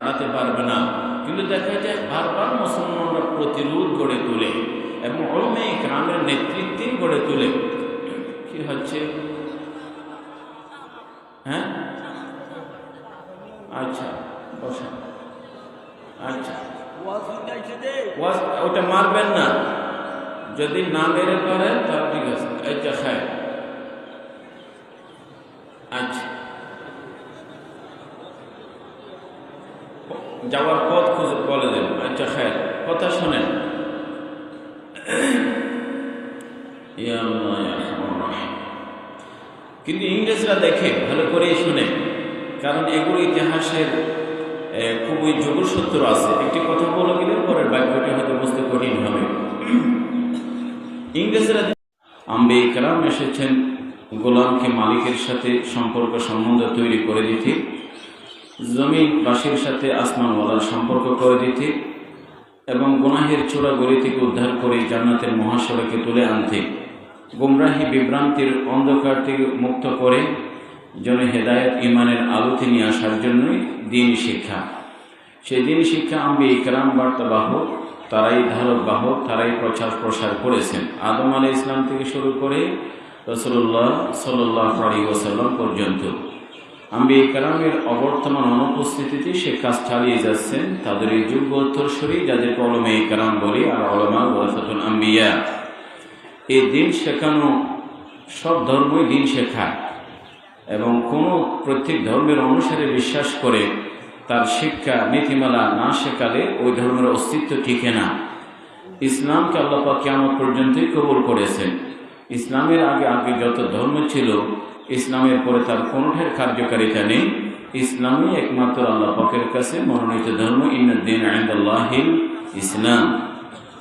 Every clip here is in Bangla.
দাঁড়াতে পারবে না। কিন্তু দেখা যায় বারবার মুসলমানরা প্রতিরোধ গড়ে তোলে এবং ওলমে গ্রামের নেতৃত্বে গড়ে তোলে। কি হচ্ছে? হ্যাঁ? আচ্ছা বসা আচ্ছা। ওটা মারবেন না। যদি না মেরে পারেন তাহলে ঠিক আছে। আচ্ছা খায় আচ্ছা। যাওয়ার পথ খুঁজে বলে দেন আচ্ছা খায় কথা শোনেন। কিন্তু ইংরেজরা দেখে, ভালো করেই শুনে, কারণ এগুলো ইতিহাসের খুবই যোগসূত্র সূত্র আছে। একটি কথা বলে গেলে পরের বাক্যটি হয়তো বুঝতে কঠিন হবে। ইংরেজরা আম্বে কালাম এসেছেন, গোলামকে মালিকের সাথে সম্পর্ক সম্বন্ধ তৈরি করে দিতে। জমিনবাসীর সাথে আসমান আসমানওয়ালার সম্পর্ক করে দিতে এবং গুনাহের চূড়া গড়ি থেকে উদ্ধার করে জান্নাতের মহাসড়কে তুলে আনতে। গুমরাহি বিভ্রান্তির অন্ধকার থেকে মুক্ত করে যেন হেদায়ত ইমানের আলোতে নিয়ে আসার জন্যই দিন শিক্ষা। সেই দিন শিক্ষা আম্বি ইকরাম বার্তা বার্তাবাহক তারাই ধারক বাহক, তারাই প্রচার প্রসার করেছেন। আদম আলী ইসলাম থেকে শুরু করে রসুল্লাহ সাল্লাহ আলী ওসাল্লাম পর্যন্ত। আম্বি কালামের অবর্তমান অনুপস্থিতিতে সে কাজ চালিয়ে যাচ্ছেন। তাদের এই যোগ্য উত্তরসূরি যাদের কলমে কালাম বলি আর অলমা ওরাফাতুল আম্বিয়া। এই দিন শেখানো সব ধর্মই দিন শেখায় এবং কোনো প্রত্যেক ধর্মের অনুসারে বিশ্বাস করে তার শিক্ষা, নীতিমালা না শেখালে ওই ধর্মের অস্তিত্ব টিকে না। ইসলামকে আল্লাপা কেমন পর্যন্তই কবুল করেছেন। ইসলামের আগে আগে যত ধর্ম ছিল ইসলামের পরে তার কোনোটার কার্যকারিতা নেই। ইসলামই একমাত্র আল্লাহ পাকের কাছে মনোনীত ধর্ম ইন্দিন আইন্দাল্লাহিল ইসলাম।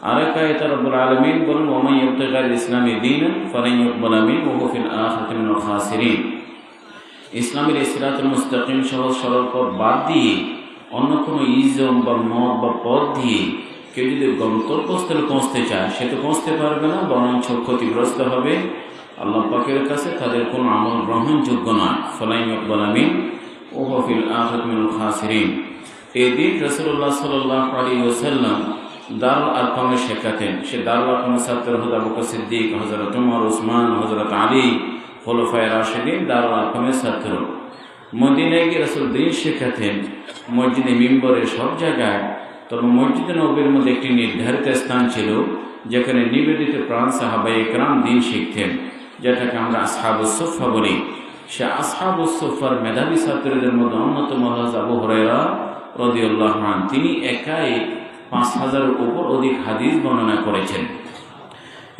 আরেক আয়তা রব্বুল আলমিন বলুন ওমাই ইবতেগার ইসলামী দিন ফরাইবুল আমিন ওহফিল আখিন খাসিরিন। ইসলামের ইসরাতুল মুস্তাকিম সহজ সরল পথ বাদ দিয়ে, অন্য কোনো ইজম বা মত বা পথ দিয়ে কেউ যদি গন্তব্যস্থলে পৌঁছতে চায়, সে তো পৌঁছতে পারবে না, বরঞ্চ ক্ষতিগ্রস্ত হবে। আল্লাহ পাকের কাছে তাদের কোনো আমল গ্রহণযোগ্য নয়। ফলাই আকবর আমিন। ও হফিল আহমিন খাসরিন। এই দিন রসুল্লাহ সাল্লাহ আলী ওসাল্লাম দারুল আরকামে শেখাতেন। সে দারুল আরকামের ছাত্র হজরত বকর সিদ্দিক হজরত উমর, উসমান হজরত আলী, খোলফায় রাশেদিন দারুল আরকামের ছাত্র। মদিনায় গিয়ে রসুল দিন শেখাতেন, মসজিদে মিম্বরের সব জায়গায়। তবে মসজিদে নবীর মধ্যে একটি নির্ধারিত স্থান ছিল, যেখানে নিবেদিত প্রাণ সাহাবাই একরাম দিন শিখতেন। যেটাকে আমরা আসহাবুসুফা বলি। সে আসহাবুসুফার মেধাবী ছাত্রীদের মধ্যে অন্যতম আবু রদিউল্লাহ তিনি একাই পাঁচ হাজারের উপর অধিক হাদিস বর্ণনা করেছেন।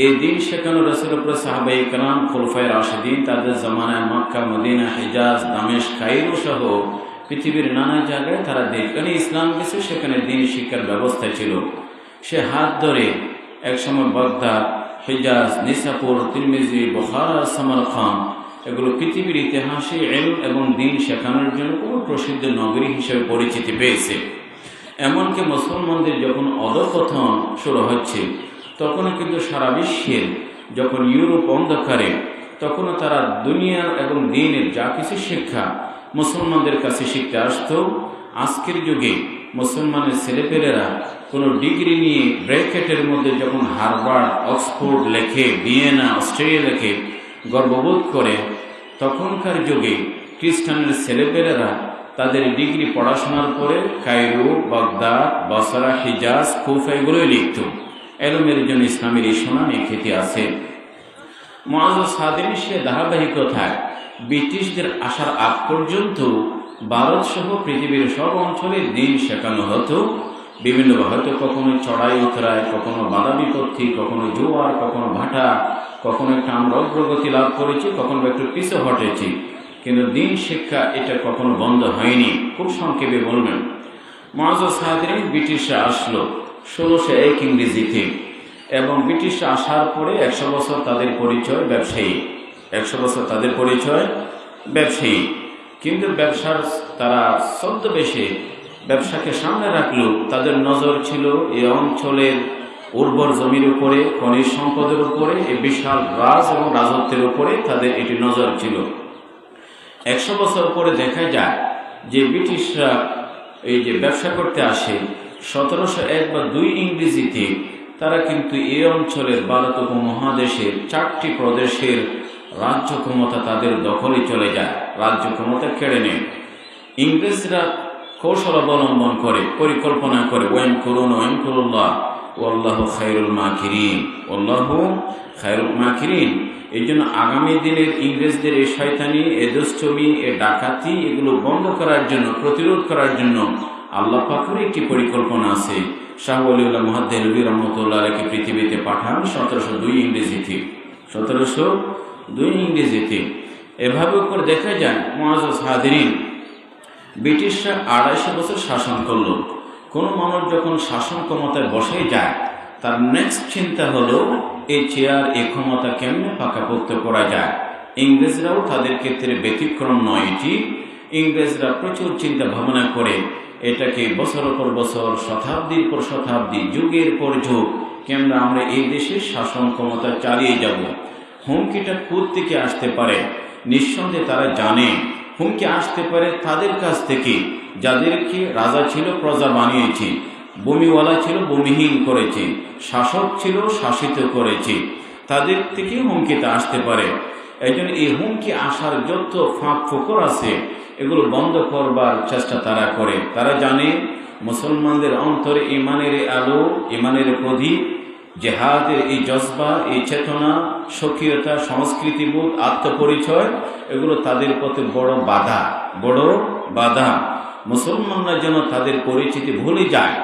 এই দিন শেখানো রসুলপুর সাহাবাই কালাম খোলফাই রাশেদিন, তাদের জামানায় মক্কা, মদিনা, হেজাজ দামেশ কাইরো সহ পৃথিবীর নানা জায়গায় তারা যেখানে ইসলাম গেছে। সেখানে দিন শিক্ষার ব্যবস্থা ছিল। সে হাত ধরে একসময় Baghdad Hejaz Nishapur Tirmidhi Bukhara Samarkand এগুলো পৃথিবীর ইতিহাসে এল এবং দিন শেখানোর জন্য কোনো প্রসিদ্ধ নগরী হিসেবে পরিচিতি পেয়েছে। এমনকি মুসলমানদের যখন অধপতন শুরু হচ্ছে, তখনও কিন্তু সারা বিশ্বের যখন ইউরোপ অন্ধকারে, তখনও তারা দুনিয়ার এবং দিনের যা কিছু শিক্ষা মুসলমানদের কাছে শিখতে আসতো। আজকের যুগে মুসলমানের ছেলেপেলেরা কোনো ডিগ্রি নিয়ে ব্র্যাকেটের মধ্যে যখন হারবার্ড অক্সফোর্ড লেখে, ভিয়েনা, অস্ট্রেলিয়া লেখে গর্ববোধ করে, তখনকার যুগে খ্রিস্টানের ছেলেপেলেরা তাদের ডিগ্রি পড়াশোনার পরে কায়রো, বাগদাদ, বসরা, হিজাজ, কুফা এগুলোই লিখত। এলমের জন্য ইসলামের এই খ্যাতি আছে। মহাজ সাদিন সে ধারাবাহিকতায় ব্রিটিশদের আসার আগ পর্যন্ত ভারত সহ পৃথিবীর সব অঞ্চলে দিন শেখানো হতো। বিভিন্ন হয়তো কখনো চড়াই উতরায় কখনো বাধা বিপত্তি, কখনো জোয়ার, কখনো ভাটা, কখনো একটা আমরা অগ্রগতি লাভ করেছি, কখনো একটু পিছু হটেছি। কিন্তু দিন শিক্ষা এটা কখনো বন্ধ হয়নি, খুব সংক্ষেপে বলবেন। মহাজ সাহাদিন ব্রিটিশরা আসলো, ষোলোশো এক ইংরেজিতে। এবং ব্রিটিশরা আসার পরে একশো বছর তাদের পরিচয় ব্যবসায়ী। একশো বছর তাদের পরিচয় ব্যবসায়ী। কিন্তু ব্যবসার তারা ছদ্মবেশে ব্যবসাকে সামনে রাখলেও তাদের নজর ছিল এই অঞ্চলের উর্বর জমির উপরে, খনিজ সম্পদের উপরে, এই বিশাল রাজ এবং রাজত্বের উপরে তাদের এটি নজর ছিল। একশো বছর পরে দেখা যায় যে ব্রিটিশরা এই যে ব্যবসা করতে আসে, সতেরোশো এক বা দুই ইংরেজিতে তারা কিন্তু এই অঞ্চলের ভারত উপমহাদেশের চারটি প্রদেশের রাজ্য ক্ষমতা তাদের দখলে চলে যায়। রাজ্য ক্ষমতা কেড়ে নেয়। ইংরেজরা কৌশল অবলম্বন করে, পরিকল্পনা করে ওয়েন করুন ওয়েন করুল্লাহ ওল্লাহ খায়রুল মাকিরিন ওল্লাহ খায়রুল মাকিরিন। এই জন্য আগামী দিনের ইংরেজদের এই শয়তানি, এ দুষ্টমি, এ ডাকাতি, এগুলো বন্ধ করার জন্য, প্রতিরোধ করার জন্য আল্লাহ পাকের একটি পরিকল্পনা আছে। শাহ আলিউল্লাহ মহাদ্দেলবী রহমতুল্লাহ আলাইকে পৃথিবীতে পাঠান সতেরোশো দুই ইংরেজিতে। সতেরোশো দুই ইংরেজিতে। এভাবে করে দেখা যায় মহাজ হাদিরিন ব্রিটিশরা আড়াইশো বছর শাসন করল। কোনো মানুষ যখন শাসন ক্ষমতায় বসে যায়, তার নেক্সট চিন্তা হলো এই চেয়ার, এ ক্ষমতা কেমনে পাকাপোক্ত করা যায়? ইংরেজরাও তাদের ক্ষেত্রে ব্যতিক্রম নয় এটি। ইংরেজরা প্রচুর চিন্তা ভাবনা করে, এটাকে বছরের পর বছর, শতাব্দীর পর শতাব্দী, যুগের পর যুগ, কেমন আমরা এই দেশের শাসন ক্ষমতা চালিয়ে যাব? হুমকিটা কোথ থেকে আসতে পারে। নিঃসন্দেহে তারা জানে, হুমকি আসতে পারে তাদের কাছ থেকে, যাদেরকে রাজা ছিল প্রজা বানিয়েছে, বমিওয়ালা ছিল বমিহীন করেছে, শাসক ছিল শাসিত করেছে, তাদের থেকে হুমকিতে আসতে পারে। এই জন্য এই হুমকি আসার যত ফাঁক ফোকর আছে, এগুলো বন্ধ করবার চেষ্টা তারা করে। তারা জানে, মুসলমানদের অন্তরে ইমানের আলো, ইমানের প্রদীপ জেহাদের এই জজবা, এই চেতনা সক্রিয়তা সংস্কৃতিবোধ, আত্মপরিচয়, এগুলো তাদের পথে বড় বাধা বড় বাধা। মুসলমানরা যেন তাদের পরিচিতি ভুলে যায়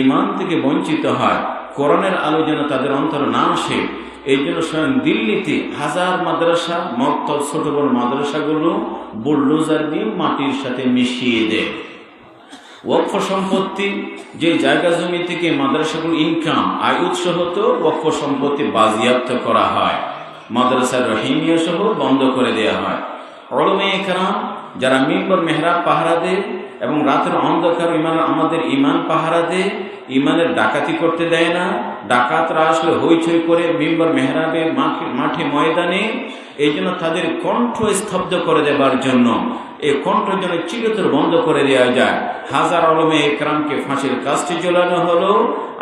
ইমান থেকে বঞ্চিত হয় করণের আলো যেন তাদের অন্তর না আসে, এই জন্য স্বয়ং দিল্লিতে হাজার মাদ্রাসা মক্তব ছোট বড় মাদ্রাসাগুলো বুলডোজার দিয়ে মাটির সাথে মিশিয়ে দেয়। ওয়াক্ফ সম্পত্তি, যে জায়গা জমি থেকে মাদ্রাসাগুলো ইনকাম, আয় উৎস হতো ওক্ষ সম্পত্তি বাজিয়াপ্ত করা হয়। মাদ্রাসার রহিমিয়া সহ বন্ধ করে দেওয়া হয়। অরমে একরাম যারা মিম্বর মেহরাব পাহারা দেয় এবং রাতের অন্ধকার ইমান, আমাদের ইমান পাহারা দেয়, ইমানের ডাকাতি করতে দেয় না, ডাকাতরা আসলে হইচই করে মিম্বর মেহরাবে মাঠে ময়দানে এই জন্য তাদের কণ্ঠ স্তব্ধ করে দেবার জন্য, এই কণ্ঠ যেন চিরতর বন্ধ করে দেওয়া যায়। হাজার আলমে একরামকে ফাঁসির কাজটি জ্বলানো হলো,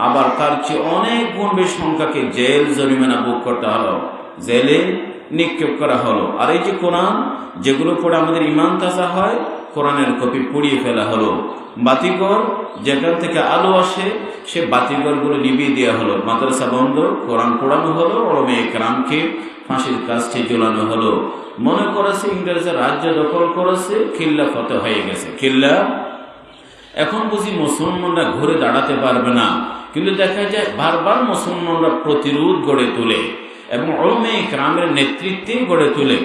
আবার তার চেয়ে অনেক গুণ বেশ সংখ্যাকে জেল জরিমানা বুক করতে হলো। জেলে নিক্ষেপ করা হলো। আর এই যে কোরআন, যেগুলো পড়ে আমাদের ইমান তাজা হয়, কোরআনের কপি পুড়িয়ে ফেলা হলো। বাতিঘর, যেখান থেকে আলো আসে, সে বাতিঘরগুলো নিভিয়ে দেওয়া হলো। মাদ্রাসা বন্ধ, কোরআন পড়ানো হলো ওরমে একরামকে ফাঁসির কাজটি জ্বলানো হলো। মনে করেছে ইংরেজরা রাজ্য দখল করেছে, খিল্লা ফতে হয়ে গেছে। খিল্লা? এখন বুঝি মুসলমানরা ঘুরে দাঁড়াতে পারবে না। কিন্তু দেখা যায়, বারবার মুসলমানরা প্রতিরোধ গড়ে তোলে। এবং ওলমে গ্রামের নেতৃত্বে গড়ে তোলে।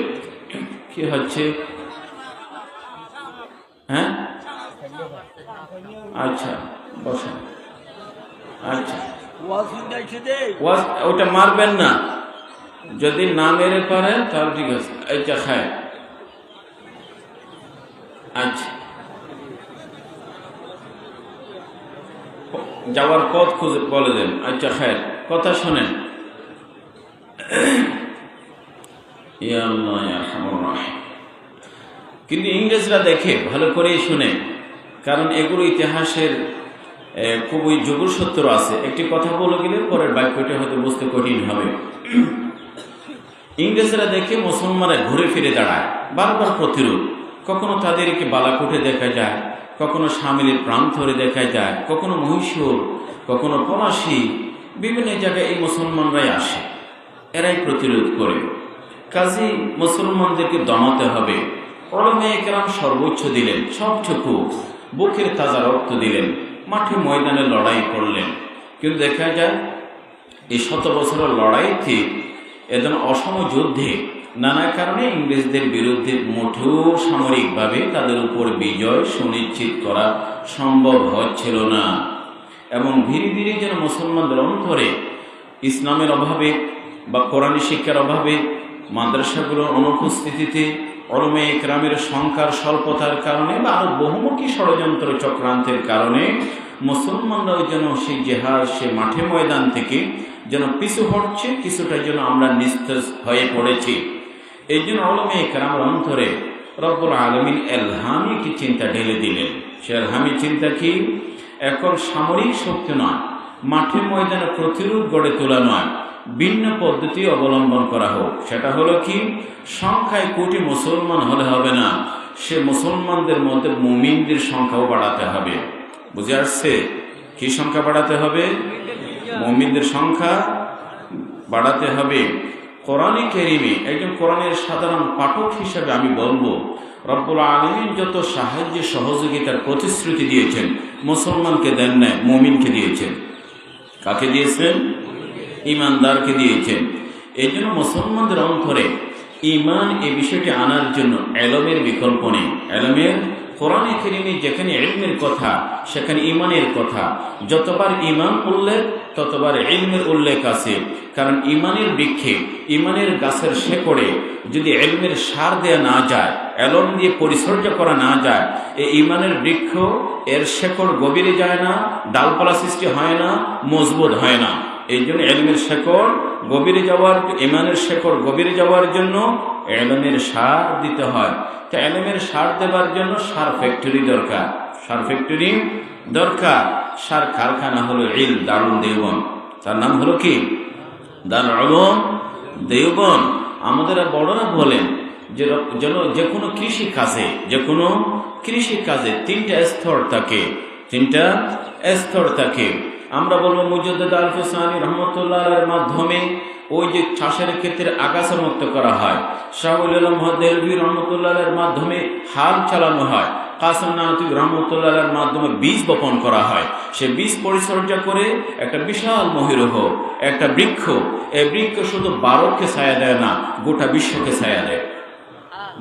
কি হচ্ছে? হ্যাঁ? আচ্ছা বসেন। আচ্ছা। ওটা মারবেন না। যদি না মেরে পারেন তাহলে ঠিক আছে। খায়। আচ্ছা। যাওয়ার পথ খুঁজে বলে দেন। আচ্ছা খায়। কথা শোনেন। কিন্তু ইংরেজরা দেখে, ভালো করেই শুনে, কারণ এগুলো ইতিহাসের খুবই যোগুর সত্য আছে। একটি কথা বলে গেলে পরের বাক্যটা হয়তো বুঝতে কঠিন হবে। ইংরেজরা দেখে মুসলমানরা ঘুরে ফিরে দাঁড়ায়, বারবার প্রতিরোধ। কখনো তাদেরকে বালাকুটে দেখা যায়, কখনো সামিলের প্রাণ ধরে দেখা যায়, কখনো মহীশূর, কখনো পলাশি, বিভিন্ন জায়গায় এই মুসলমানরাই আসে। এরাই প্রতিরোধ করে। কাজী মুসলমানদেরকে দমাতে হবে। একরাম সর্বোচ্চ দিলেন, সবটুকু। বুকের তাজা রক্ত দিলেন, মাঠে ময়দানে লড়াই করলেন। কিন্তু দেখা যায়, এই শত বছরের লড়াইতে এদিন অসম যুদ্ধে নানা কারণে ইংরেজদের বিরুদ্ধে মোটেও সামরিকভাবে তাদের উপর বিজয় সুনিশ্চিত করা সম্ভব হচ্ছিল না। এবং ধীরে ধীরে যেন মুসলমানদের অন্তরে ইসলামের অভাবে বা কোরআনী শিক্ষার অভাবে মাদ্রাসাগুলোর অনুপস্থিতিতে অলমে একরামের সংখ্যার স্বল্পতার কারণে বা আরও বহুমুখী ষড়যন্ত্র চক্রান্তের কারণে মুসলমানরাও যেন সেই জেহাজ সে মাঠে ময়দান থেকে যেন পিছু হটছে, কিছুটা যেন আমরা নিস্তেজ হয়ে পড়েছি। এই জন্য অলমে একরামের অন্তরে রব্বুল আলমিন এলহামি একটি চিন্তা ঢেলে দিলেন। সে এলহামি চিন্তা কি? এখন সামরিক শক্তি নয়, মাঠে ময়দানে প্রতিরোধ গড়ে তোলা নয়। ভিন্ন পদ্ধতি অবলম্বন করা হোক। সেটা হলো কি? সংখ্যায় কোটি মুসলমান হলে হবে না। সে মুসলমানদের মধ্যে মুমিনদের সংখ্যাও বাড়াতে হবে। বুঝে আসছে? কি সংখ্যা বাড়াতে হবে? মুমিনদের সংখ্যা বাড়াতে হবে। কোরআনে কেরিমে একজন কোরআনের সাধারণ পাঠক হিসেবে আমি বলব, রব্বুল আলমিন যত সাহায্য সহযোগিতার প্রতিশ্রুতি দিয়েছেন, মুসলমানকে দেন নাই, মমিনকে দিয়েছেন। কাকে দিয়েছেন? ইমানদারকে দিয়েছেন। এই জন্য মুসলমানদের অন্তরে ইমান এই বিষয়টি আনার জন্য এলমের বিকল্প নেই। এলমের কোরআনে কেরিমে যেখানে এলমের কথা, সেখানে ইমানের কথা। যতবার ইমান উল্লেখ, ততবার এলমের উল্লেখ আছে। কারণ ইমানের বৃক্ষে ইমানের গাছের শেকড়ে যদি এলমের সার দেয়া না যায়, এলম দিয়ে পরিচর্যা করা না যায় এই ইমানের বৃক্ষ, এর শেকড় গভীরে যায় না, ডালপালা সৃষ্টি হয় না, মজবুত হয় না। এই জন্য এলমের শেকড় গভীরে যাওয়ার ইমানের শেকড় গভীরে যাওয়ার জন্য এলমের সার দিতে হয়। তা এলমের সার দেওয়ার জন্য সার ফ্যাক্টরি দরকার। সার ফ্যাক্টরি দরকার। সার কারখানা হলো ইল দারুণ দেওবন তার নাম হলো কি? দার আলম দেওবন আমাদের বড়রা বলেন যে যেন যে কোনো কৃষি কাজে যে কোনো কৃষি কাজে তিনটা স্তর থাকে। তিনটা স্তর থাকে। আমরা বলব মুজদ্দ আল হুসানি রহমতুল্লাহের মাধ্যমে ওই যে চাষের ক্ষেত্রে আগাছা মুক্ত করা হয়। শাহুল আলম দেলভি রহমতুল্লাহের মাধ্যমে হাল চালানো হয়। কাসম রহমতুল্লাহের মাধ্যমে বীজ বপন করা হয়। সে বীজ পরিচর্যা করে একটা বিশাল মহিরহ, একটা বৃক্ষ। এই বৃক্ষ শুধু বারোকে ছায়া দেয় না, গোটা বিশ্বকে ছায়া দেয়।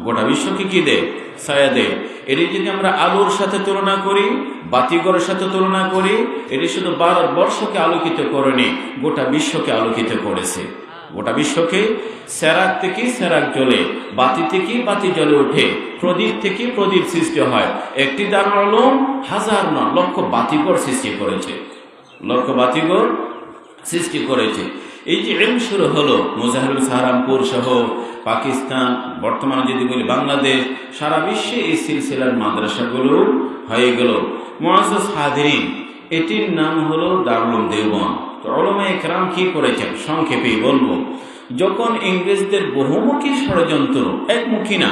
গোটা বিশ্বকে কি দেয়? ছায়া দেয়। এটি যদি আমরা আলোর সাথে তুলনা করি বাতিগরের সাথে তুলনা করি, এটি শুধু ভারত বর্ষকে আলোকিত করেনি, গোটা বিশ্বকে আলোকিত করেছে। গোটা বিশ্বকে সেরাক থেকে সেরাক জ্বলে, বাতি থেকে বাতি জ্বলে ওঠে, প্রদীপ থেকে প্রদীপ সৃষ্টি হয়। একটি দারুণ হাজার নয় লক্ষ বাতিগর সৃষ্টি করেছে। লক্ষ বাতিগর সৃষ্টি করেছে। এই যে এম শুরু হলো, মোজাহিরুল সাহারামপুর সহ পাকিস্তান, বর্তমানে যদি বলি বাংলাদেশ, সারা বিশ্বে এই সিলসিলার মাদ্রাসাগুলো হয়ে গেল। মোয়াজ হাদিন এটির নাম হলো দারুল দেওবন তো অলমা কি করেছেন? সংক্ষেপে বলব। যখন ইংরেজদের বহুমুখী ষড়যন্ত্র, একমুখী না,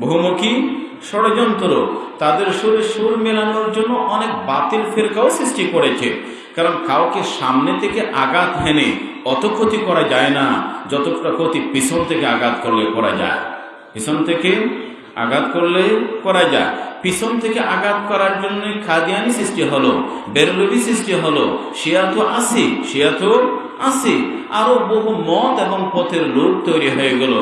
বহুমুখী ষড়যন্ত্র, তাদের সুরে সুর মেলানোর জন্য অনেক বাতিল ফেরকাও সৃষ্টি করেছে। কারণ কাউকে সামনে থেকে আঘাত হেনে অত ক্ষতি করা যায় না, যতটা ক্ষতি পিছন থেকে আঘাত করলে করা যায়। পিছন থেকে আঘাত করলে করা যায়। পিছন থেকে আঘাত করার জন্য খাদিয়ানি সৃষ্টি হলো বেরলবি সৃষ্টি হলো, শিয়া তো আসি শিয়া তো আসি, আরও বহু মত এবং পথের লোক তৈরি হয়ে গেল।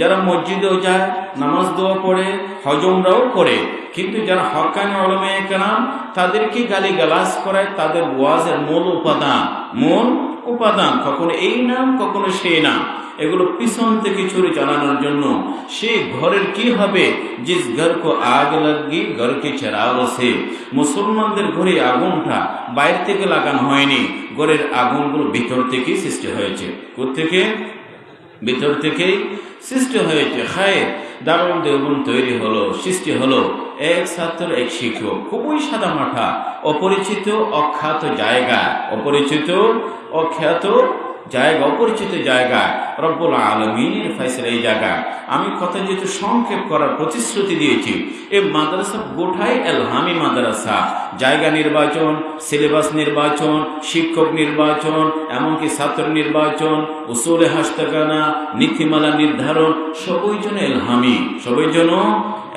যারা মসজিদেও যায়, নামাজ দোয়া পড়ে হজমরাও করে, কিন্তু যারা হকানি অলমে কেনাম তাদেরকে গালি গালাস করায় তাদের ওয়াজের মূল উপাদান মূল উপাদান, কখনো এই নাম, কখনো সেই নাম। এগুলো পিছন থেকে ছুরি চালানোর জন্য। সে ঘরের কি হবে? জিস কো আগ লাগি ঘরকে চেরাগ সে মুসলমানদের ঘরে আগুনটা বাইরে থেকে লাগানো হয়নি। ঘরের আগুনগুলো ভিতর থেকেই সৃষ্টি হয়েছে। থেকে ভিতর থেকেই সৃষ্টি হয়েছে। খায় দারুণ দেবন তৈরি হলো, সৃষ্টি হলো। এক ছাত্র, এক শিক্ষক, খুবই সাদা মাঠা, অপরিচিত, অখ্যাত জায়গা। অপরিচিত, অখ্যাত জায়গা, অপরিচিত জায়গা, রব্বুল আলমিনের ফয়সলা এই জায়গা। আমি কথা যেহেতু সংক্ষেপ করার প্রতিশ্রুতি দিয়েছি এই মাদ্রাসা গোটাই এলহামি মাদ্রাসা। জায়গা নির্বাচন, সিলেবাস নির্বাচন, শিক্ষক নির্বাচন, এমনকি ছাত্র নির্বাচন, উসুলে হাস্তাকানা নীতিমালা নির্ধারণ, সবই জন্য এলহামি, সবই জন্য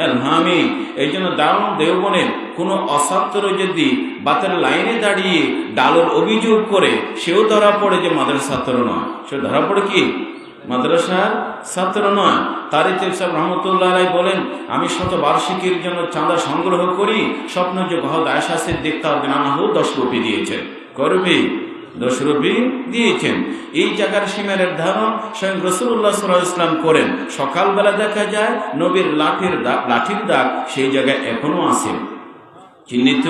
এলহামি এই জন্য দারুণ দেওবনের কোনো অছাত্র যদি বাতের লাইনে দাঁড়িয়ে ডালোর অভিযোগ করে, সেও ধরা পড়ে যে মাদ্রাসা ছাত্র নয়। সে ধরা পড়ে কি? মাদ্রাসার ছাত্র নয়। তারিখ সাহেব রহমতুল্লাহ রায় বলেন, আমি শত বার্ষিকীর জন্য চাঁদা সংগ্রহ করি স্বপ্ন যে গহদ আয়সাসের দেখতে হবে নানা হোক দশ রুপি দিয়েছেন করবি? দশ দিয়েছেন। এই জায়গার সীমা নির্ধারণ স্বয়ং রসুল্লাহ সাল ইসলাম করেন। সকালবেলা দেখা যায় নবীর লাঠির দাগ লাঠির দাগ সেই জায়গায় এখনও আছে। চিহ্নিত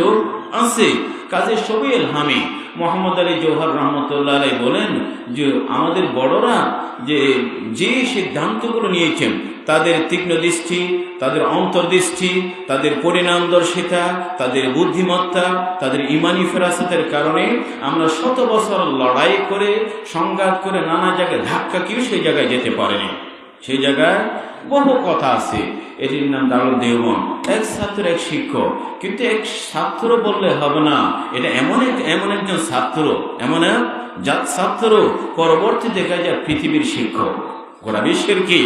আছে। কাজে সবই এলহামি মোহাম্মদ আলী জৌহর রহমতুল্লাহ আলাই বলেন যে, আমাদের বড়রা যে যে সিদ্ধান্তগুলো নিয়েছেন, তাদের তীক্ষ্ণ দৃষ্টি, তাদের অন্তর্দৃষ্টি, তাদের পরিণামদর্শিতা, তাদের বুদ্ধিমত্তা, তাদের ইমানি ফেরাসতের কারণে আমরা শত বছর লড়াই করে, সংঘাত করে নানা জায়গায় ধাক্কা কেউ সেই জায়গায় যেতে পারেনি। সেই জায়গায় বহু কথা আছে। এটির নাম দারুল দেওবন এক ছাত্র এক শিক্ষক। কিন্তু এক ছাত্র বললে হবে না, এটা এমন এক, এমন একজন ছাত্র, এমন এক জাত ছাত্র পরবর্তী দেখা যায় পৃথিবীর শিক্ষক। গোটা বিশ্বের কি?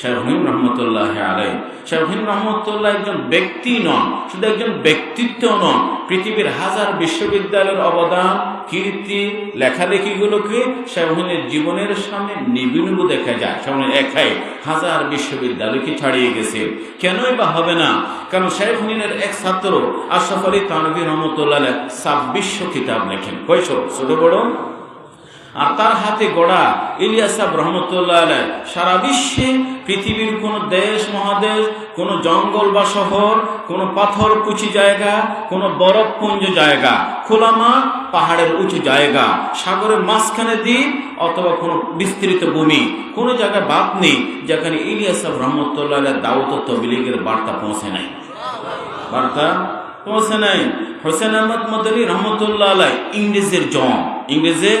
শাহুম রহমতুল্লাহ আলাই শাহুম রহমতুল্লাহ একজন ব্যক্তি নন, শুধু একজন ব্যক্তিত্ব নন। পৃথিবীর হাজার বিশ্ববিদ্যালয়ের অবদান, কীর্তি, লেখালেখিগুলোকে শাহুনের জীবনের সামনে নিবিনুবু দেখা যায়। শাহুনের একাই হাজার বিশ্ববিদ্যালয়কে ছাড়িয়ে গেছে। কেনই বা হবে না? কারণ শাহুনের এক ছাত্র আশরাফ আলী তানভী রহমতুল্লাহ ছাব্বিশশো কিতাব লেখেন। কয়শো ছোট বড় আর তার হাতে গড়া ইলিয়াসাব রহমতুল্লাহ সারা বিশ্বে পৃথিবীর কোন দেশ, মহাদেশ, কোন জঙ্গল বা শহর, কোন পাথর কুচি জায়গা, কোন বরফপুঞ্জ জায়গা খোলা মাঠ পাহাড়ের উঁচু জায়গা, সাগরের মাঝখানে দ্বীপ অথবা কোনো বিস্তৃত ভূমি, কোনো জায়গায় বাদ নেই যেখানে ইলিয়াসাব রহমতুল্লাহ দাউত তবিলিগের বার্তা পৌঁছে নাই। বার্তা পৌঁছে নাই। হোসেন আহমদ মদনী রহমতুল্লাহ আলাই ইংরেজের জম ইংরেজের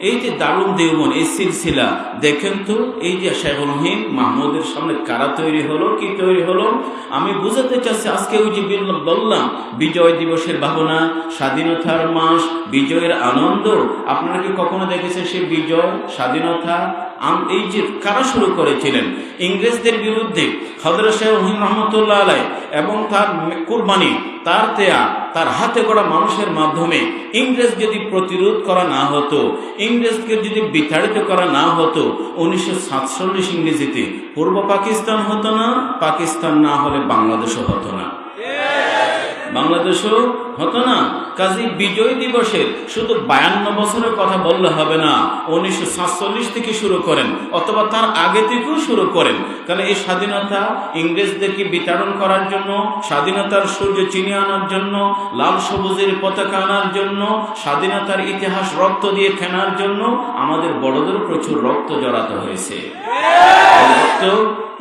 এই যে দারুণ দেওবন এই সিলসিলা, দেখেন তো, এই যে শেখুল মহিম মাহমুদের সামনে কারা তৈরি হলো, কি তৈরি হলো? আমি বুঝাতে চাচ্ছি, আজকে ওই যে বললাম, বিজয় দিবসের ভাবনা, স্বাধীনতার মাস, বিজয়ের আনন্দ, আপনারা কি কখনো দেখেছেন সে বিজয়, স্বাধীনতা এই যে কারা শুরু করেছিলেন? ইংরেজদের বিরুদ্ধে হজরত শাহ রহমতুল্লাহ আলাই এবং তার কুরবানি, তার তেয়া, তার হাতে গড়া মানুষের মাধ্যমে ইংরেজ যদি প্রতিরোধ করা না হতো, ইংরেজকে যদি বিতাড়িত করা না হতো, উনিশশো সাতচল্লিশ ইংরেজিতে পূর্ব পাকিস্তান হতো না, পাকিস্তান না হলে বাংলাদেশও হতো না। বাংলাদেশও হতো না। কাজী বিজয় দিবসের শুধু বায়ান্ন বছরের কথা বললে হবে না। উনিশশো সাতচল্লিশ থেকে শুরু করেন, অথবা তার আগে থেকেও শুরু করেন। কারণ এই স্বাধীনতা ইংরেজদেরকে বিতরণ করার জন্য, স্বাধীনতার সূর্য চিনিয়ে আনার জন্য, লাল সবুজের পতাকা আনার জন্য, স্বাধীনতার ইতিহাস রক্ত দিয়ে ফেনার জন্য আমাদের বড়দের প্রচুর রক্ত জড়াতে হয়েছে। রক্ত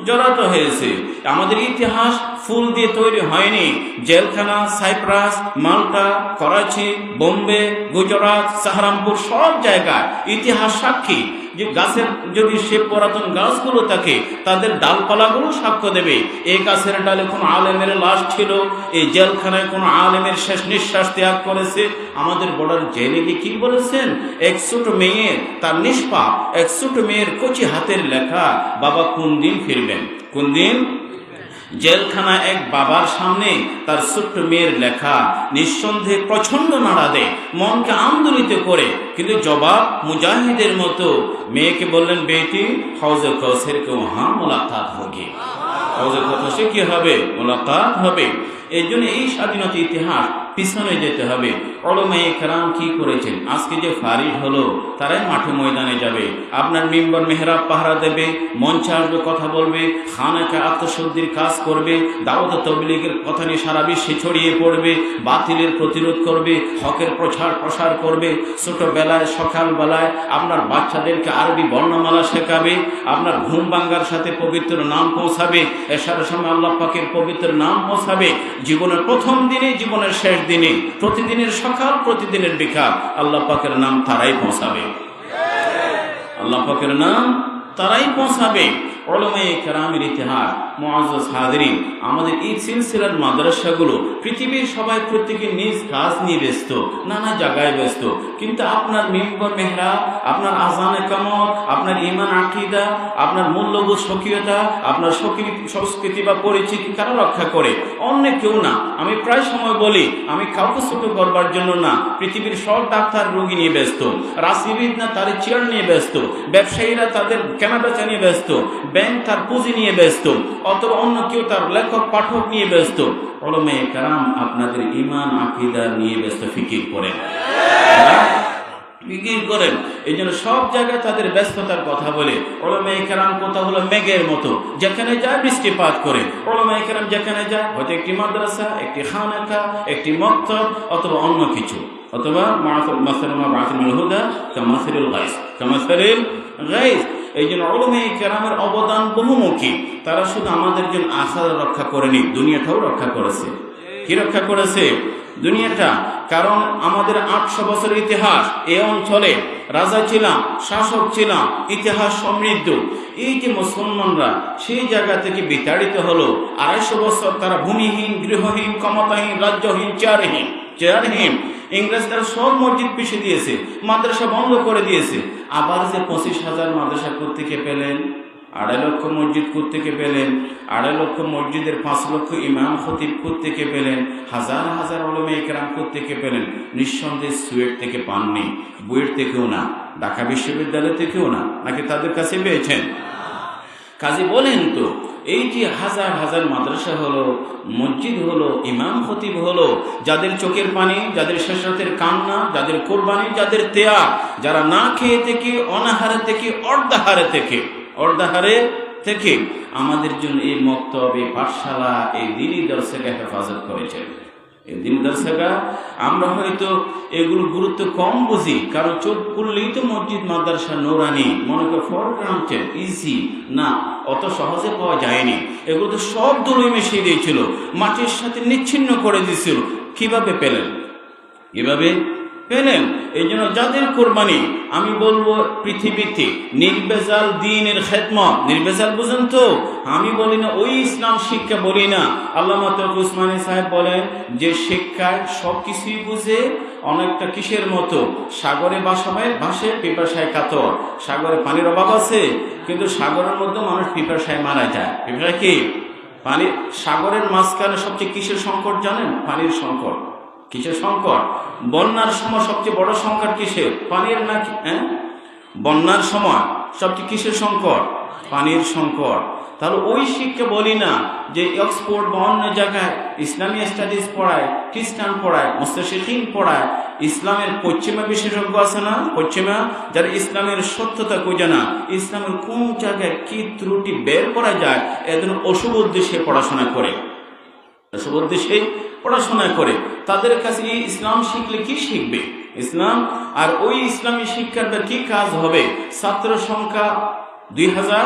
জড়াতে হয়েছে। আমাদের ইতিহাস ফুল দিয়ে তৈরি হয়নি। জেলখানা, সাইপ্রাস, মাল্টা, করাচি, বোম্বে, গুজরাট সাহারামপুর সব জায়গায় ইতিহাস সাক্ষী যে গাছের যদি সে পুরাতন গাছগুলো থাকে, তাদের ডালপালাগুলো সাক্ষ্য দেবে। এই গাছের ডালে কোনো আলেমের লাশ ছিল, এই জেলখানায় কোনো আলেমের শেষ নিঃশ্বাস ত্যাগ করেছে। আমাদের বর্ডার জেলে কি বলেছেন? এক ছোট মেয়ে, তার নিষ্পাপ, এক ছোট মেয়ের কচি হাতের লেখা, বাবা কোন দিন ফিরবেন? কোন দিন? জেলখানা এক বাবার সামনে তার ছোট্ট মেয়ের লেখা নিঃসন্দেহে প্রচণ্ড নাড়া দেয়, মনকে আন্দোলিত করে। কিন্তু জবাব মুজাহিদের মতো। মেয়েকে বললেন, বেটি, হাউজে কৌসের কেউ হা মোলাকাত হোগে হাউজে কৌসে কি হবে? মোলাকাত হবে। এই জন্য এই স্বাধীনতা ইতিহাস পিছনে যেতে হবে। কারাম কি করেছেন? আজকে যে ফারিজ হলো, তারাই মাঠে ময়দানে যাবে। আপনার মেম্বার মেহরাব পাহারা দেবে, মঞ্চে আসবে, কথা বলবে, খানাকে আত্মশুদ্ধির কাজ করবে, দাওয়াত তবলিগের কথা নিয়ে সারা বিশ্বে ছড়িয়ে পড়বে, বাতিলের প্রতিরোধ করবে, হকের প্রচার প্রসার করবে, ছোটবেলায়, সকালবেলায় আপনার বাচ্চাদেরকে আরবি বর্ণমালা শেখাবে, আপনার ঘুম বাঙ্গার সাথে পবিত্র নাম পৌঁছাবে এসার সময় আল্লাহ পাকের পবিত্র নাম পৌঁছাবে। জীবনের প্রথম দিনে জীবনের শেষ দিনে প্রতিদিনের সকাল প্রতিদিনের বিখ্যাত আল্লাহ পাকের নাম তারাই পৌঁছাবে। আল্লাহ পাকের নাম তারাই পৌঁছাবে। অলমে কেরামের ইতিহাস মুআজ্জাজ হাজরিন, আমাদের এই সিলসিলার মাদ্রাসাগুলো পৃথিবীর সবাই প্রত্যেকে নিজ কাজ নিয়ে ব্যস্ত, নানা জায়গায় ব্যস্ত। কিন্তু আপনার মেম্বর মেহরা আপনার আজানে কামত আপনার ইমান আকিদা, আপনার মূল্যবোধ স্বকীয়তা, আপনার সংস্কৃতি বা পরিচিতি কারা রক্ষা করে? অন্য কেউ না। আমি প্রায় সময় বলি, আমি কাউকে ছোট করবার জন্য না। পৃথিবীর সব ডাক্তার রোগী নিয়ে ব্যস্ত না তার চেয়ার নিয়ে ব্যস্ত, ব্যবসায়ীরা তাদের কেনাবেচা নিয়ে ব্যস্ত ব্যাংক তার পুঁজি নিয়ে ব্যস্ত। অথবা অন্য কেউ তার লেখক, পাঠক নিয়ে ব্যস্ত। ওলমে কারাম আপনাদের ইমান আকিদা নিয়ে ব্যস্ত, ফিকির করেন। ফিকির করেন। এই জন্য সব জায়গায় তাদের ব্যস্ততার কথা বলে। ওলমে কেরাম কথা হলো মেঘের মতো। যেখানে যায় বৃষ্টিপাত করে। ওলমে কেরাম যেখানে যায়, হয়তো একটি মাদ্রাসা, একটি খানাখা, একটি মক্তব অথবা অন্য কিছু। অথবা মাসারমা বাতিল হুদা কামাসিরুল গাইস। কামাসিরুল গাইস। এই জন্য ওলমে কেরামের অবদান বহুমুখী। তারা শুধু আমাদের জন্য আশা রক্ষা করেনি দুনিয়াটাও রক্ষা করেছে। কি রক্ষা করেছে? দুনিয়াটা, কারণ আমাদের আটশো বছরের ইতিহাস এ অঞ্চলে রাজা ছিলাম, শাসক ছিলাম, ইতিহাস সমৃদ্ধ। এই যে মুসলমানরা সেই জায়গা থেকে বিতাড়িত হলো, আড়াইশো বছর তারা ভূমিহীন, গৃহহীন, ক্ষমতাহীন, রাজ্যহীন, চেয়ারহীন চেয়ারহীন। ইংরেজরা সব মসজিদ পিছিয়ে দিয়েছে, মাদ্রাসা বন্ধ করে দিয়েছে। আবার যে পঁচিশ হাজার মাদ্রাসা থেকে পেলেন আড়াই লক্ষ মসজিদ থেকে পেলেন? আড়াই লক্ষ মসজিদের পাঁচ লক্ষ ইমাম খতিব থেকে পেলেন? হাজার হাজার ওলমে একরাম থেকে পেলেন? নিঃসন্দেহ সুয়েট থেকে পাননি। বুয়েট থেকেও না। ঢাকা বিশ্ববিদ্যালয় থেকেও না। নাকি তাদের কাছে পেয়েছেন? কাজে বলেন তো, এই যে হাজার হাজার মাদ্রাসা হলো, মসজিদ হলো, ইমাম খতিব হলো, যাদের চোখের পানি, যাদের শেষরাতের কান্না, যাদের কোরবানি, যাদের তেয়া যারা না খেয়ে থেকে, অনাহারে থেকে, অর্ধাহারে থেকে অর্ধাহারে থেকে আমাদের জন্য এই মক্তব এই পাঠশালা, এই দিনই দর্শকে হেফাজত করেছেন। এই দিন দর্শকা আমরা হয়তো এগুলো গুরুত্ব কম বুঝি, কারণ চোখ করলেই তো মসজিদ, মাদ্রাসা, নোরানি, মনে করে ফর গ্রান্টেড ইজি না, অত সহজে পাওয়া যায়নি। এগুলো তো সব দূরে মিশিয়ে দিয়েছিল, মাটির সাথে নিচ্ছিন্ন করে দিয়েছিল। কীভাবে পেলেন? কীভাবে? পেলেন। এই জন্য যাদের কোরবানি, আমি বলব পৃথিবীতে নির্বেজাল দিনের খেদমত। নির্বেজাল বুঝেন তো? আমি বলি না, ওই ইসলাম শিক্ষা বলি না। আল্লাহ উসমানী সাহেব বলেন যে শিক্ষায় সব কিছুই বুঝে, অনেকটা কিসের মতো? সাগরে বাসায় ভাসে পিপাসায় কাতর। সাগরে পানির অভাব আছে, কিন্তু সাগরের মধ্যে মানুষ পিপাসায় মারা যায়। পিপাসা কি? পানি, সাগরের মাঝখানে সবচেয়ে কিসের সংকট জানেন? পানির সংকট। কিসের সংকট? বন্যার সময় সবচেয়ে বড় সংকট কিসের? পানির না হ্যাঁ? বন্যার সময় সবচেয়ে কিসের সংকট? পানির সংকট। তাহলে ওই শিক্ষা বলি না যে অক্সফোর্ড বা অন্য জায়গায় ইসলামী স্টাডিজ পড়ায়, খ্রিস্টান পড়ায় মুস্তাশিকিন পড়ায়, ইসলামের পশ্চিমা বিশেষজ্ঞ আছে না? পশ্চিমা? যারা ইসলামের সত্যতা খুঁজে না, ইসলামের কোন জায়গায় কি ত্রুটি বের করা যায়, এদের অশুভ উদ্দেশ্যে পড়াশোনা করে। অশুভ উদ্দেশ্যে পড়াশোনা করে, তাদের কাছে এই ইসলাম শিখলে কি শিখবে? ইসলাম, আর ওই ইসলামী শিক্ষার কি কাজ হবে? ছাত্র সংখ্যা দুই হাজার,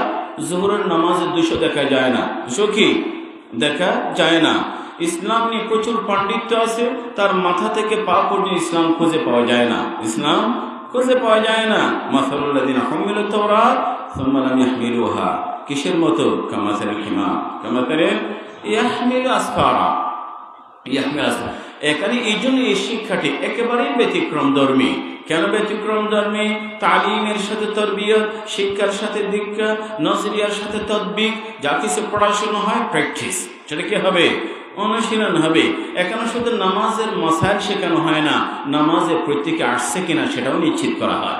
জোহরের নামাজে দুশো দেখা যায় না। দুশো কি? দেখা যায় না। ইসলাম নিয়ে প্রচুর পাণ্ডিত্য আছে, তার মাথা থেকে পা পর্যন্ত ইসলাম খুঁজে পাওয়া যায় না। ইসলাম খুঁজে পাওয়া যায় না। মাসাল্লাদিন আহমিল কিসের মতো? কামাতের খিমা কামাতের ইয়াহমিল আসফারা। এখানে এই জন্য এই শিক্ষাটি একেবারেই ব্যতিক্রম ধর্মী। কেন ব্যতিক্রম ধর্মী? তালিমের সাথে তরবিয়ত, শিক্ষার সাথে দীক্ষা, নজরিয়ার সাথে তদ্বিক যা কিছু পড়াশোনা হয় প্র্যাকটিস। সেটা কি হবে? অনুশীলন হবে। এখানে শুধু নামাজের মশাইল শেখানো হয় না নামাজে প্রত্যেকে আসছে কিনা সেটাও নিশ্চিত করা হয়।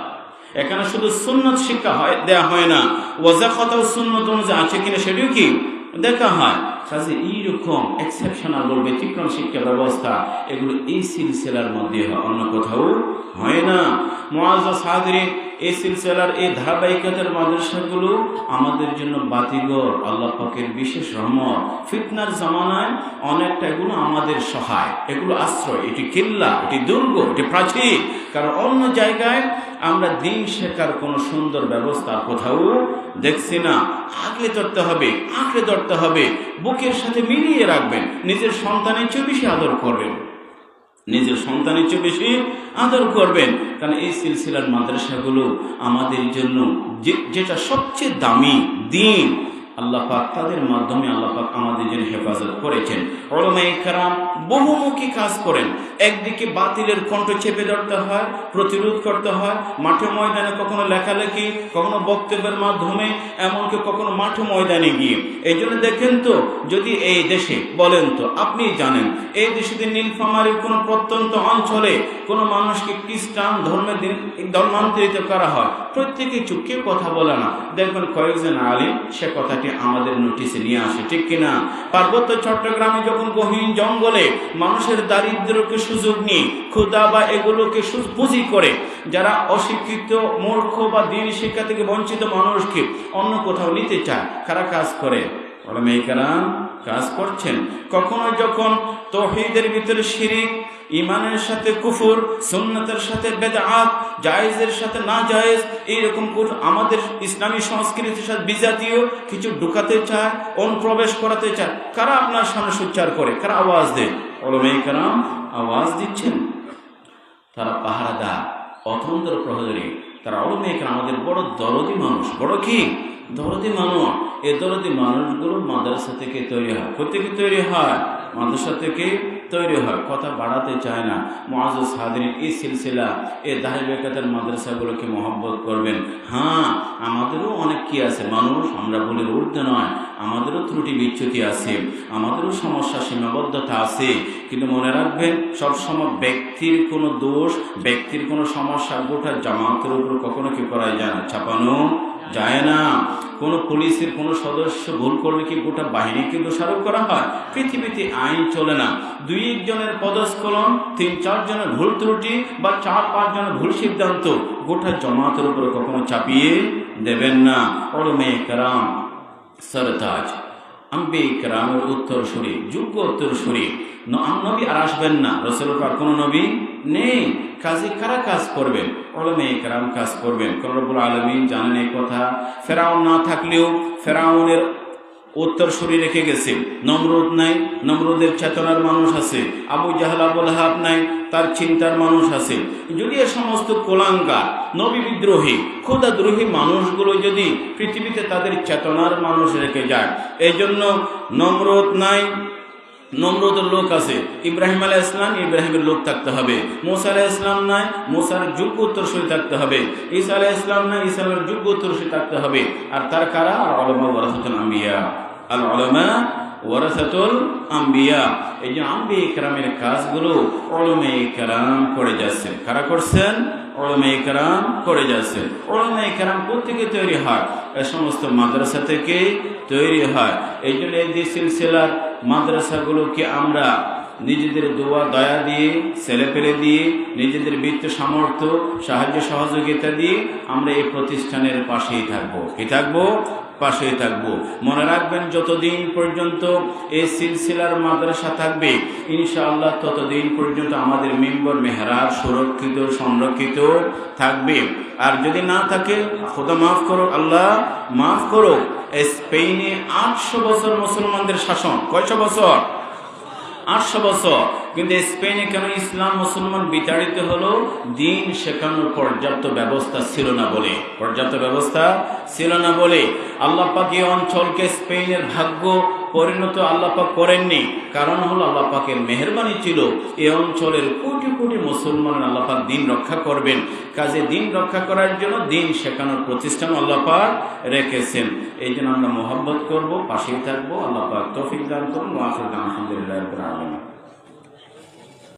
এখানে শুধু সুন্নত শিক্ষা হয়, দেয়া হয় না। ওয়াজাফত সুন্নত অনুযায়ী আছে কিনা সেটিও কি? দেখা হয়। কাজে এইরকম এক্সেপশনাল বল ব্যতিক্রম শিক্ষা ব্যবস্থা, এগুলো এই সিলসিলার মধ্যে হয়, অন্য কোথাও হয় না। মোয়াজ সাদরি, এই সিলসিলার এই ধারাবাহিকতার মাদ্রাসাগুলো আমাদের জন্য বাতিগর আল্লাহ পাকের বিশেষ রহমত। ফিতনার জামানায় অনেকটা এগুলো আমাদের সহায়। এগুলো আশ্রয়, এটি কিল্লা, এটি দুর্গ, এটি প্রাচীর কারণ অন্য জায়গায় আমরা দিন শেখার কোনো সুন্দর ব্যবস্থা কোথাও দেখছি না। আঁকড়ে ধরতে হবে, আঁকড়ে ধরতে হবে। বুকের সাথে মিলিয়ে রাখবেন। নিজের সন্তানের চেয়ে বেশি আদর করবেন। নিজের সন্তানের চেয়ে বেশি আদর করবেন। কারণ এই সিলসিলার মাদ্রাসাগুলো আমাদের জন্য যেটা সবচেয়ে দামি দিন আল্লাহ পাক তাদের মাধ্যমে আল্লাহ পাক আমাদের জন্য হেফাজত করেছেন। ওলমাই বহুমুখী কাজ করেন। একদিকে বাতিলের কণ্ঠ চেপে ধরতে হয়, প্রতিরোধ করতে হয়, মাঠে ময়দানে কখনো লেখালেখি, কখনো বক্তব্যের মাধ্যমে, এমনকি কখনো মাঠে ময়দানে গিয়ে। এই জন্য দেখেন তো, যদি এই দেশে, বলেন তো, আপনি জানেন, এই দেশে নীলফামারীর কোনো প্রত্যন্ত অঞ্চলে কোনো মানুষকে খ্রিস্টান ধর্মের দিন, ধর্মান্তরিত করা হয় প্রত্যেকেই চুপ কেউ কথা বলে না। দেখবেন কয়েকজন আলিম সে কথাটি আমাদের নোটিশে নিয়ে আসে, ঠিক কিনা? পার্বত্য চট্টগ্রামে যখন গহীন জঙ্গলে মানুষের দারিদ্রকে সুযোগ নিয়ে ক্ষুদা বা এগুলোকে সু- পুঁজি করে, যারা অশিক্ষিত, মূর্খ বা দিন শিক্ষা থেকে বঞ্চিত মানুষকে অন্য কোথাও নিতে চায়, কারা কাজ করে? কাজ করছেন। কখনো যখন তহিদের ভিতরে শিরিক ইমানের সাথে কুফুর, সুন্নতের সাথে বেদাত জায়েজের সাথে না জায়েজ এইরকম আমাদের ইসলামী সংস্কৃতির সাথে বিজাতীয় কিছু ঢুকাতে চায়, অনুপ্রবেশ করাতে চায়, কারা আপনার সামনে সুচ্চার করে? কারা আওয়াজ দেয়? ওলমে কারাম আওয়াজ দিচ্ছেন। তারা পাহারাদার অতন্ত্র প্রহরী, তারা অলমেক আমাদের বড় দরদি মানুষ। বড় কি? দরদি মানুষ। এ দরদি মানুষগুলো মাদ্রাসা থেকে তৈরি হয়। কোথেকে তৈরি হয়? মাদ্রাসা থেকে তৈরি হয়। কথা বাড়াতে চায় না। মহাজ সাদিন এই সিলসিলা, এই দাহিবেকাতের মাদ্রাসাগুলোকে মহব্বত করবেন। হ্যাঁ আমাদেরও অনেক কি আছে মানুষ, আমরা বলে উঠতে নয়, আমাদেরও ত্রুটি বিচ্যুতি আছে, আমাদেরও সমস্যা সীমাবদ্ধতা আছে। কিন্তু মনে রাখবেন, সবসময় ব্যক্তির কোনো দোষ, ব্যক্তির কোনো সমস্যা গোটা জামাতের উপর কখনো কি করা যায় না। ছাপানো যায় না। কোনো পুলিশের কোনো সদস্য ভুল করলে কি গোটা বাহিনীকে দোষারোপ করা হয়? পৃথিবীতে আইন চলে না। দুই একজনের পদস্খলন, তিন চারজনের ভুল ত্রুটি বা চার পাঁচজনের ভুল সিদ্ধান্ত গোটা জমাতের উপরে কখনো চাপিয়ে দেবেন না। অরমে কারাম, সরতাজ। আম্বে কেরামের উত্তর সুরি যোগ্য উত্তর সুরি। নবী আর আসবেন না। রসুল কোনো নবী নেই। কাজে কারা কাজ করবেন? অলমে কেরাম কাজ করবেন। করবুল আলমিন জানেন এই কথা। ফেরাউন না থাকলেও ফেরাউনের উত্তর সুরি রেখে গেছে। নমরুদ নাই, নমরুদের চেতনার মানুষ আছে। আবু জাহাল, আবুল হাব নাই, তার চিন্তার মানুষ আছে। যদি এ সমস্ত কোলাঙ্গা নবী বিদ্রোহী ক্ষুদাদ্রোহী মানুষগুলো যদি পৃথিবীতে তাদের চেতনার মানুষ রেখে যায় এই জন্য নমরুদ নাই নমরুদের লোক আছে। ইব্রাহিম আলাহ ইসলাম ইব্রাহিমের লোক থাকতে হবে। মোসা আলাহ ইসলাম নাই, মোসার যোগ্য উত্তরসূরি থাকতে হবে। ঈসা আলাহ ইসলাম নাই ইসলামের যোগ্য উত্তরসূরি থাকতে হবে। আর তার কারা? আর অলমা ওয়ারাসাতুল আম্বিয়া। আল অলমা ওয়ারাসাতুল আম্বিয়া। এই যে আম্বি ইকরামের কাজগুলো অলমে ইকরাম করে যাচ্ছেন। কারা করছেন? ওলমে ইকরাম করে যাচ্ছে ওলমে ইকরাম কোথেকে তৈরি হয়? এ সমস্ত মাদ্রাসা থেকে তৈরি হয়। এই জন্য এই সিলসিলার মাদ্রাসাগুলোকে আমরা নিজেদের দোয়া, দয়া দিয়ে ছেলে পেলে দিয়ে, নিজেদের বৃত্ত সামর্থ্য, সাহায্য, সহযোগিতা দিয়ে আমরা এই প্রতিষ্ঠানের পাশেই থাকব। কি থাকব? পাশেই থাকব। মনে রাখবেন, যতদিন পর্যন্ত এই সিলসিলার মাদ্রাসা থাকবে, ইনশাআল্লাহ ততদিন পর্যন্ত আমাদের মেম্বর মেহরাব সুরক্ষিত, সংরক্ষিত থাকবে। আর যদি না থাকে, খোদা মাফ করো, আল্লাহ মাফ করো। স্পেনে আটশো বছর মুসলমানদের শাসন। কয়শো বছর? আটশো বছর। কিন্তু স্পেনে কেন ইসলাম মুসলমান বিতাড়িত হলো? দিন শেখানোর পর্যাপ্ত ব্যবস্থা ছিল না বলে। পর্যাপ্ত ব্যবস্থা ছিল না বলে। আল্লাপাকি অঞ্চলকে স্পেনের ভাগ্য পরিণত আল্লাপাক করেননি। কারণ হলো আল্লাপাকের মেহরবানি ছিল, এ অঞ্চলের কোটি কোটি মুসলমান আল্লাপাক দিন রক্ষা করবেন। কাজে দিন রক্ষা করার জন্য দিন শেখানোর প্রতিষ্ঠান আল্লাপাক রেখেছেন। এই জন্য আমরা মোহাম্মত করব, পাশেই থাকব। আল্লাপাক তফিক দান করুন। আলহামদুলিল্লাহ